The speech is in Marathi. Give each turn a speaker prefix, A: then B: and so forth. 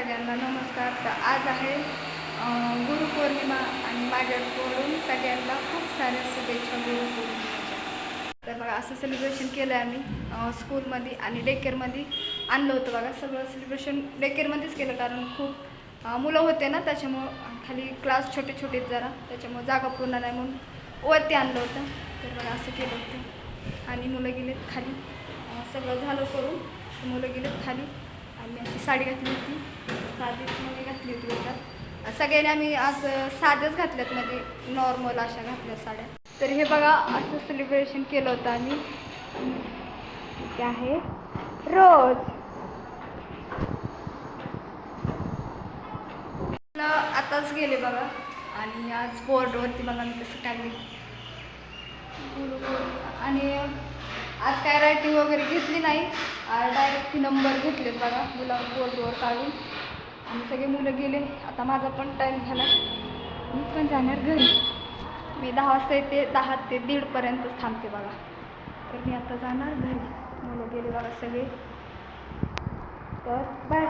A: सगळ्यांना नमस्कार. तर आज आहे गुरुपौर्णिमा आणि माझ्याकडून सगळ्यांना खूप साऱ्या शुभेच्छा गुरुपौर्णिमेच्या. तर बघा असं सेलिब्रेशन केलं आहे आम्ही स्कूलमध्ये आणि डेकेअरमध्ये आणलं होतं बघा. सगळं सेलिब्रेशन डेकेअरमध्येच केलं कारण खूप मुलं होते ना त्याच्यामुळं खाली क्लास छोटे छोटे जरा. त्याच्यामुळं जागा पूर्ण नाही म्हणून वरती आणलं होतं. तर बघा असं केलं होतं. आणि मुलं गेलेत खाली. सगळं झालं करून मुलं गेलेत खाली. मी अशी साडी घातली होती. साधीच मध्ये घातली होती बघा. सगळ्यांनी आम्ही आज साध्याच घातल्यात म्हणजे नॉर्मल अशा घातल्या साड्या. तर हे बघा असं सेलिब्रेशन केलं होतं आम्ही. ते आहे रोज. आताच गेले बघा. आणि आज बोर्डवरती बघा मी कसं काढले गुरुपौर्णिमा. आणि आज काय रायटिंग वगैरे घेतली नाही. डायरेक्ट नंबर घेतले बघा मुलावर बोर्डवर काढून. आणि सगळे मुलं गेले. आता माझा पण टाईम झाला. मी पण जाणार घरी. मी दहा वाजता येते दहा ते दीडपर्यंत थांबते बघा. तर मी आता जाणार घरी. मुलं गेले बघा सगळे. तर बाय.